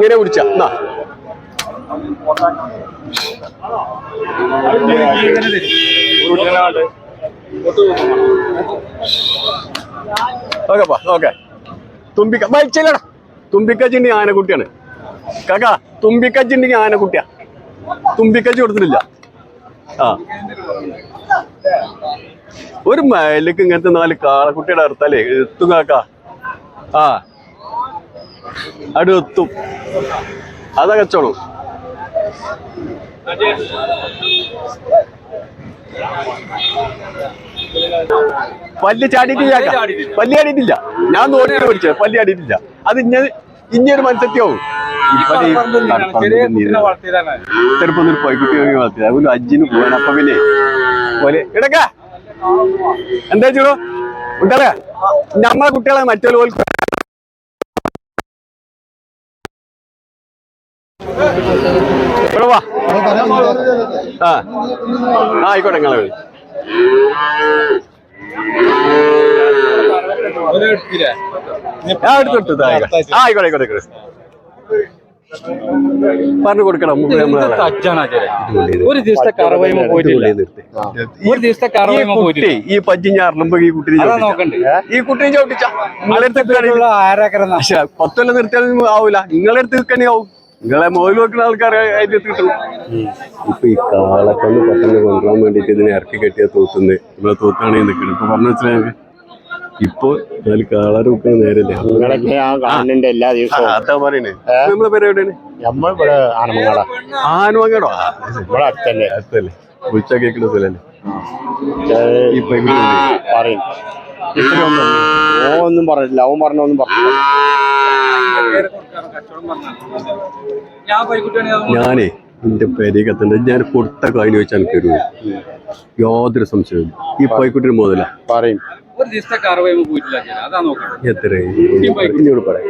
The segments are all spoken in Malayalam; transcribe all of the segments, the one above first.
ഇങ്ങനെ പിടിച്ച എന്നാ ഓക്കെപ്പാ ഓക്കെ. തുമ്പിക്ക വലിച്ചില്ലടാ തുമ്പിക്കച്ചിണ്ടെങ്കിൽ ആനക്കുട്ടിയാണ്. കാക്കാ തുമ്പിക്കച്ചിണ്ടെങ്കിൽ ആനക്കുട്ടിയാ. തുമ്പിക്കച്ചി കൊടുത്തിട്ടില്ല. ആ. ഒരു മയലിക്ക് ഇങ്ങനത്തെ നാല് കാളക്കുട്ടിയുടെ അറുത്താലേ എത്തും കാക്ക. ആ. അവിടെ എത്തും അതാ കച്ചവടം. പല്ല് ചാടിയിട്ടില്ല. പല്ല് ചാടിയിട്ടില്ല. ഞാൻ നോക്കി പഠിച്ചത് പല്ല് ചാടിയിട്ടില്ല. അത് ഇഞ്ഞ ഇഞ്ഞൊരു നീന്തുന്നത്. ചെറുപ്പം ഒരു പൈക്കുട്ടി വളർത്തിയത്. അതുപോലെ അജ്ജിന് പോകാൻ അപ്പൊ പിന്നെ പോലെ ഇടക്ക എന്താ ചെയ്യണോ ഉണ്ടല്ലേ നമ്മളെ കുട്ടികളെ മറ്റൊരു പോലെ ആ. ആയിക്കോട്ടെ നിങ്ങളെ വിളി. എടുത്തെടുത്തു ആയിക്കോട്ടെ. ആയിക്കോട്ടെ പറഞ്ഞു കൊടുക്കണം ഒരു ദിവസത്തെ കറവയുമ്പോ പോയിട്ടില്ല. ഒരു ദിവസത്തെ ഈ കറവയുമ്പോ പോയിട്ടില്ല. ഈ പജ്ജി ഞാറിലുമ്പോ ഈ കുട്ടിനെ. നോക്കണ്ടേ. ഈ കുട്ടിനെ ചവിട്ടിച്ച നിങ്ങളെടുത്ത് പത്തൊല്ലം നിർത്തിയാലും ആവൂല. നിങ്ങളെടുത്ത് നിൽക്കണേ ആവും. നിങ്ങളെ മോയിൽ വെക്കുന്ന ആൾക്കാർ അതിന്റെ കിട്ടും ഇപ്പൊ ഈ കാളക്കല്ല് പെട്ടെന്ന് കൊണ്ടുപോകാൻ വേണ്ടിട്ട് ഇതിനെ ഇറക്കി കെട്ടിയ തൂത്തുന്നത് നമ്മളെ ഈ നിൽക്കുന്നത് ഇപ്പൊ പറഞ്ഞു വെച്ചാൽ ഇപ്പൊ കാളാറ് വെക്കുന്ന നേരല്ലേ? നിങ്ങളൊക്കെ ആ കാണുന്നുണ്ട് എല്ലാ ആ, ദിവസവും അതാ പറയണേ. നമ്മളെ പേര് എവിടെയാണ്? നമ്മളിവിടെ ആനമങ്ങാട ആനുവങ്ങടോ ഇവിടെ അടുത്തല്ലേ? അടുത്തല്ലേ. വിളിച്ചാ കേൾക്കുന്ന സ്ഥലല്ലേ? ഈ പൈപ്പിൽ പറയും. ഓ ഒന്നും പറഞ്ഞിട്ടില്ല. അവൻ പറഞ്ഞ ഒന്നും പറഞ്ഞില്ല ഞാനേ എന്റെ പേരേക്കത്തണ്ട ഞാൻ കൊടുത്ത കാര്യം വെച്ചാൽ എനിക്ക് ഒരു യാതൊരു സംശയവും ഈ പൈക്കുട്ടിന് മുതല. പറയും. എത്ര പറയാം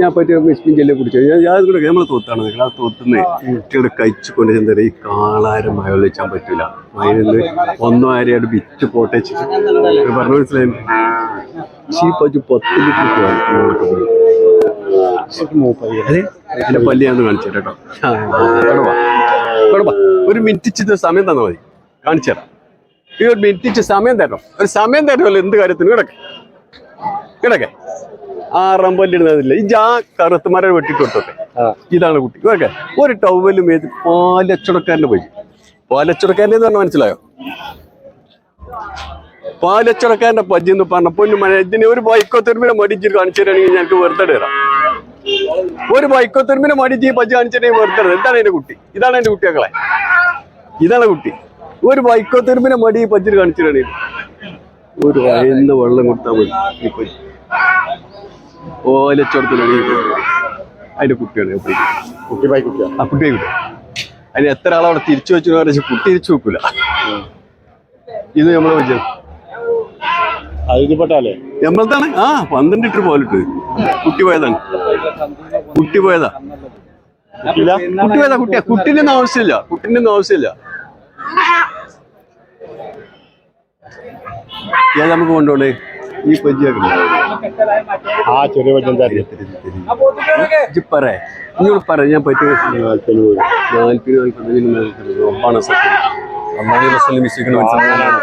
ഞാൻ പറ്റിയ മിസ്മിൻ ചെല്ലി കുടിച്ചു ഞാൻ യാതൊരു നമ്മളെ തോത്താണ് നിങ്ങൾ ആ തോത്തുന്ന കുട്ടികളുടെ കഴിച്ചു കൊണ്ട് എന്താ ഈ കാളാരം മഴ വെച്ചാൻ പറ്റൂല. മഴന്ന് ഒന്നും ആരെയാണ് വിറ്റ് പോട്ടേച്ചിട്ട് പറഞ്ഞു മനസ്സിലായി? ഈ പച്ചു പത്ത് ലിറ്റർ എന്റെ പല്ലിയാന്ന് കാണിച്ചു കേട്ടോ. ഒരു മിനിറ്റ് സമയം തന്നാൽ മതി. കാണിച്ചു തരാം. ഈ ഒരു മിനിറ്റ് സമയം തരണം. ഒരു സമയം തരുമല്ലോ എന്ത് കാര്യത്തിന്. കിടക്കെ കിടക്കെ ആറാം പല്ലിടുന്നതില്ല ഈ ജാ കറുത്തുമാരെ വെട്ടിട്ട് കൊടുത്തോട്ടെ. ഇതാണ് കുട്ടി. ഓക്കെ ഒരു ടവലും ഏത് പാലച്ചുടക്കാരന്റെ പോയി പാലച്ചടക്കാരന്റെ എന്ന് പറഞ്ഞാൽ മനസ്സിലായോ? പാലച്ചുടക്കാരന്റെ പജ്ജി എന്ന് പറഞ്ഞ പൊന്നു മഴ ഇതിന് ഒരു ബൈക്കോത്തൊരുമിനെ മടിച്ചു മടിച്ചിട്ട് കാണിച്ചു തരാണെങ്കിൽ ഞങ്ങൾക്ക് വെറുതെ തരാം ഒരു ബൈക്കോത്തൊരുമിനെ തെരുമിനെ മടിച്ച് ഈ പജ്ജി കാണിച്ചിട്ടുണ്ടെങ്കിൽ വെറുതെ തരാം എന്താണ് എന്റെ കുട്ടി. ഇതാണ് എന്റെ കുട്ടികളെ ഇതാണ് കുട്ടി. ഒരു ബൈക്കോത്തൊരുമിനെ തെരുമിനെ മടി ഈ പജ്ജിൽ കാണിച്ചിട്ടുണ്ടെങ്കിൽ ഒരു വയന്ന വെള്ളം കൊടുത്താൽ മതി ഈ പജ്ജി. പജ്ജി അതിന്റെ കുട്ടിയാണ് ആ കുട്ടിയായി കുട്ടിയാണ് അതിന് എത്ര ആളവിടെ തിരിച്ചു വെച്ചു പറഞ്ഞാൽ കുട്ടി തിരിച്ചു വെക്കൂല. ഇത് നമ്മളെ ഇതിപ്പെട്ടല്ലേ നമ്മളതാണ് ആ പന്ത്രണ്ട് ലിറ്റർ പോലിട്ട്. കുട്ടി പോയതാണ്. കുട്ടി പോയതാ. കുട്ടി പോയതാ കുട്ടിയാ. കുട്ടീന്റെ ഒന്നും ആവശ്യമില്ല. കുട്ടീന്റെ ഒന്നും ആവശ്യമില്ല. ഏതാ നമുക്ക് കൊണ്ടോളേ ഈ പജിയാക്കില്ല ആ ചെറിയ പറ്റും തരില്ല നിങ്ങൾ പറ. ഞാൻ പോയി നാൽപ്പത് നാൽപ്പതിന് ഒപ്പാണ് സത്യം. അമ്മാതി ബസ്സിൽ മിസ്സിക്കുന്ന മനസ്സിലാണ്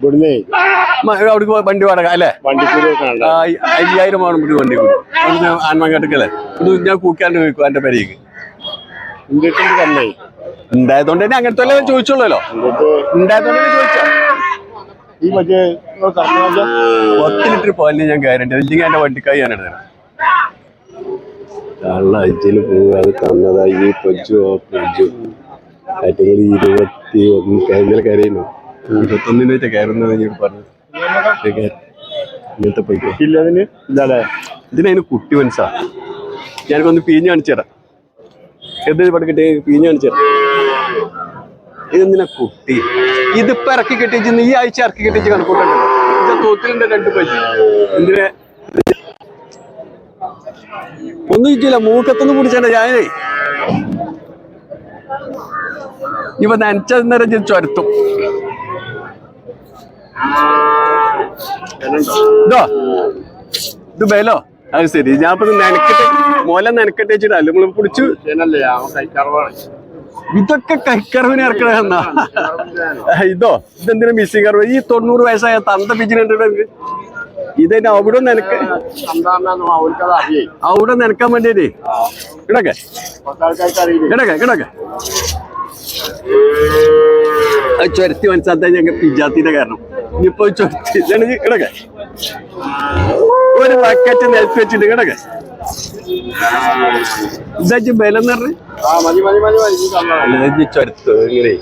ഇവിടുന്ന് അവിടേക്ക് പോയി വണ്ടി വാടക അല്ലേ? അയ്യായിരം ആണ് ഇവിടെ വണ്ടി കൂടി. ഇവിടുന്ന് ആൻമങ്ങാട്ടക്കല്ലേ ഇത് ഞാൻ കൂക്കാണ്ട് ചോദിക്കും എന്റെ പേരേക്ക്. ഉണ്ടായതുകൊണ്ട് തന്നെ അങ്ങനത്തെ ചോദിച്ചോളൂല്ലോ. ഉണ്ടായതുകൊണ്ട് ചോദിച്ചാ. ഈ മറ്റേ പത്ത് ലിറ്റർ പാലിന് ഞാൻ ഗ്യാരണ്ടി ഇല്ലെങ്കിൽ എന്റെ വണ്ടിക്കായി ഞാൻ എടുത്തരാം കള്ള അജ്ജിന് പോവാതെ തന്നതാ. ഈ പൊജു ആ പൊജു ഏറ്റവും ഇരുപത്തി ഒന്ന് കഴിഞ്ഞാൽ കരയുന്നു ഇരുപത്തൊന്നിന് വെച്ചാൽ കയറുന്നത് ഞാൻ പറഞ്ഞു പോയിക്കോ. ഇല്ല അതിന് ഇല്ലല്ലേ ഇതിനതിന് കുട്ടി മനസ്സാ. ഞാനൊന്ന് പീഞ്ഞ് കാണിച്ചു തരാം എന്ത് പഠിക്കട്ടെ പീഞ്ഞ് കാണിച്ചു തരാം ഇതെന്തിനാ കുട്ടി? ഇതിപ്പോ ഇറക്കി കെട്ടിച്ച് ഈ ആഴ്ച ഇറക്കി കെട്ടിച്ച് കണക്കൂട്ടണ്ടല്ലോ? ഇത് രണ്ട് പൈസ എന്തിനെ? ഒന്നും ഇച്ചില്ല മൂക്കത്തൊന്നും പിടിച്ചേണ്ട ഞാനേ. ഇവ നനച്ചന്നേരം ഞാൻ ചുരത്തും. ഇതോ? ഇത് ബേലോ അത് ശരി. ഞാൻ ഇപ്പൊ നനക്കട്ടെ മോല നനക്കട്ടെ വെച്ചിട്ട് നമ്മൾ പിടിച്ചു. ഇതൊക്കെ കൈക്കറവിന് ഇറക്കണെന്നാ ഇതോ ഇതെന്തിനാ മിസ്സിംഗ് കറവ്? ഈ തൊണ്ണൂറ് വയസ്സായ തന്ത പിജിനുണ്ട് ഇതന്നെ അവിടെ നനക്ക് അവിടെ നനക്കാൻ വേണ്ടിയേ കിടക്കെ. കിടക്കെ കിടക്കെ. ചുരത്തി മനസ്സിലാത്ത ഞങ്ങൾ പിജാത്തിന്റെ കാരണം. ഇനിയിപ്പോ ചുരത്തി കിടക്കെ. ഒരു പാക്കറ്റ് നെൽപ്പിച്ചിട്ട് കിടക്കെ. ഇതാച്ചു ബലം എന്ന് പറഞ്ഞു ചൊരത്ത് ഇങ്ങനെ.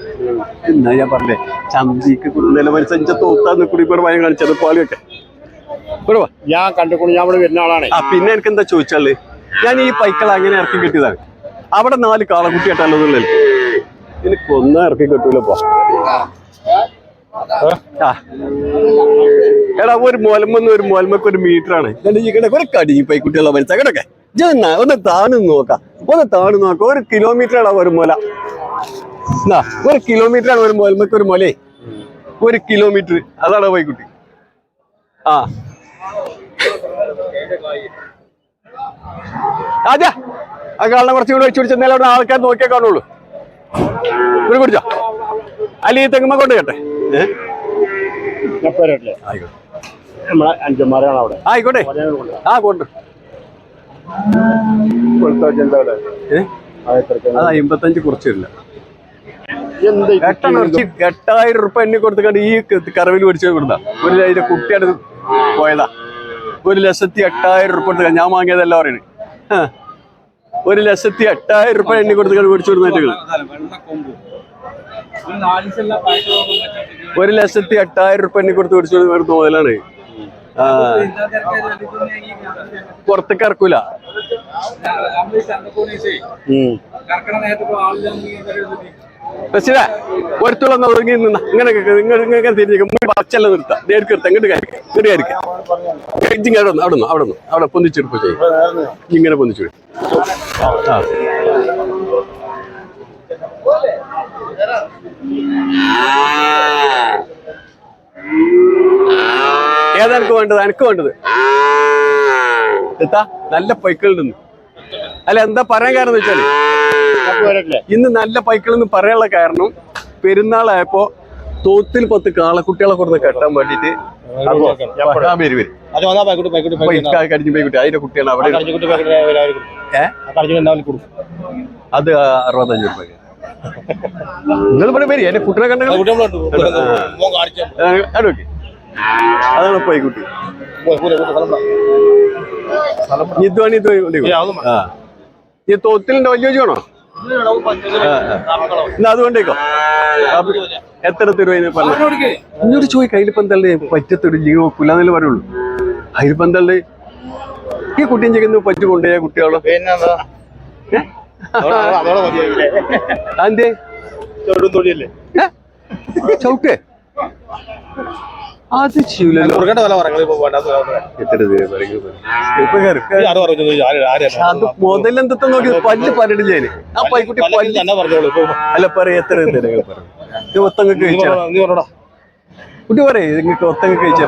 എന്നാ ഞാൻ പറഞ്ഞേ ചന്തിക്ക് കുടുതല മത്സരിച്ച തോത്താന്ന് കുടിപ്പേർ ഭയം കാണിച്ചത് പാളിയൊക്കെ. ഇവിടെ ഞാൻ കണ്ടുകൊണ്ട് ഞാൻ ഇവിടെ വരുന്ന ആളാണ്. ആ പിന്നെ എനിക്ക് എന്താ ചോദിച്ചാൽ ഞാൻ ഈ പൈക്കള അങ്ങനെ ഇറക്കി കിട്ടിയതാണ്. അവിടെ നാല് കാളക്കുട്ടി കേട്ടാലോ എന്നുള്ളത് എനിക്ക്. ഒന്നും ഇറക്കി കിട്ടൂലപ്പോ എടാ ഒരു മോലമെന്ന് ഒരു മോലമക്ക് ഒരു മീറ്റർ ആണ് ഒരു കടി ഈ പൈക്കുട്ടികളെ മനസ്സാ കേട്ടൊക്കെ ഇജ്ജ് ഒന്ന് താണു നോക്കാം. ഒന്ന് താണു നോക്കാം. ഒരു കിലോമീറ്റർ ആണ് ഒരു മുല. എന്നാ ഒരു കിലോമീറ്റർ ആണ് ഒരു മുല. ഒരു മുലേ ഒരു കിലോമീറ്റർ അതാണ് വൈകുട്ടി ആ. അതെ ആ കാളിനെ കുറച്ച് കൂടെ വെച്ച് അവിടെ ആൾക്കാർ നോക്കിയേ കാണുള്ളൂ. ഇവിടെ കുടിച്ചോ അല്ല ഈ തെങ്ങുമ്മ കൊണ്ട് കേട്ടെ ആയിക്കോട്ടെ. ആയിക്കോട്ടെ. ആ കൊണ്ട്. അത് അമ്പത്തഞ്ച് കുറച്ചില്ല. ഇറച്ചി എട്ടായിരം ഉറുപ്പ എന്നെ കൊടുത്തുകൊണ്ട് ഈ കറവിൽ മേടിച്ചു കൊടുത്ത. ഒരു അതിന്റെ കുട്ടിയാണ് പോയതാ. ഒരു ലക്ഷത്തി എട്ടായിരം ഉറുപ്പ കൊടുത്ത ഞാൻ വാങ്ങിയതല്ല പറയണ്. ഒരു ലക്ഷത്തി എട്ടായിരം ഉറുപ്പ എണ്ണി കൊടുത്തുകൊണ്ട് മേടിച്ചു കൊടുത്തിട്ട് ഒരു ലക്ഷത്തി എട്ടായിരം ഉറുപ്പ എണ്ണി കൊടുത്ത് മേടിച്ചു കൊടുത്ത മുതലാണ്. പുറത്തേക്ക് ഇറക്കൂല. നമ്മൾ ഈ ചന്തക്കോണീസേ കറക്കണ നേരത്തെ ഇപ്പൊ ആളില്ലാന്ന് ബസ്സില ഒരുത്തോളം ഒതുങ്ങി നിന്ന ഇങ്ങനെ നിങ്ങൾ ഇങ്ങനെ പച്ചല്ല നിർത്താം. നേരിട്ട് നിർത്താം ഇങ്ങോട്ട് കയറി. ഇങ്ങോട്ട് കയറി ഇങ്ങനെ അവിടെ നിന്ന് അവിടെ നിന്ന് അവിടെ നിന്ന് അവിടെ പൊന്നിച്ചെടുപ്പ് ചെയ്യും ഇങ്ങനെ പൊന്നിച്ചു ആ. ഏതാ എനിക്ക് വേണ്ടത്? എനിക്ക് വേണ്ടത്. എത്താ നല്ല പൈക്കളിൽ നിന്ന്. അല്ല എന്താ പറയാൻ കാരണം വെച്ചാൽ ഇന്ന് നല്ല പൈക്കളിൽ നിന്ന് പറയാനുള്ള കാരണം പെരുന്നാളായപ്പോ തോത്തിൽ പത്ത് കാളക്കുട്ടികളെ കൊടുത്ത് കെട്ടാൻ വേണ്ടിട്ട് കടിഞ്ഞു പൈക്കുട്ടി അതിന്റെ കുട്ടിയാണ് അവിടെ അത് അറുപത്തഞ്ച് രൂപ നിങ്ങൾ ഇവിടെ പേര് എന്റെ കുട്ടിനെ കണ്ട? അതാണ് പൈക്കുട്ടി ഇത് വേണി ഇത് വേണി. ആ. ഈ തോത്തിലുണ്ട് വലിയ ചോണോ എന്നാ അതുകൊണ്ടേക്കോ എത്ര തരുവ പറഞ്ഞു? എന്നോട് ചോദിക്ക പറ്റത്തൊരു ലീവ് വെക്കൂല എന്നല്ലേ പറയുള്ളൂ. അതിലിപ്പോ എന്തല്ലേ ഈ കുട്ടിയും ചെയ്യുന്നു പറ്റു കൊണ്ടുപോയ കുട്ടികളോ? എന്തേ അതെ ചവിട്ടേ? അത് പറയാം. ആര് അത് മുതലെന്തത്തെ നോക്കി പല്ല് പരടില്ലേ ആ പൈക്കുട്ടി പല്ല് അല്ല പറ എത്ര ഇത് ഒത്തങ്ങ കഴിച്ചാ. കുട്ടി പറയേ നിങ്ങൾക്ക് ഒത്തങ്ങ കഴിച്ചാ.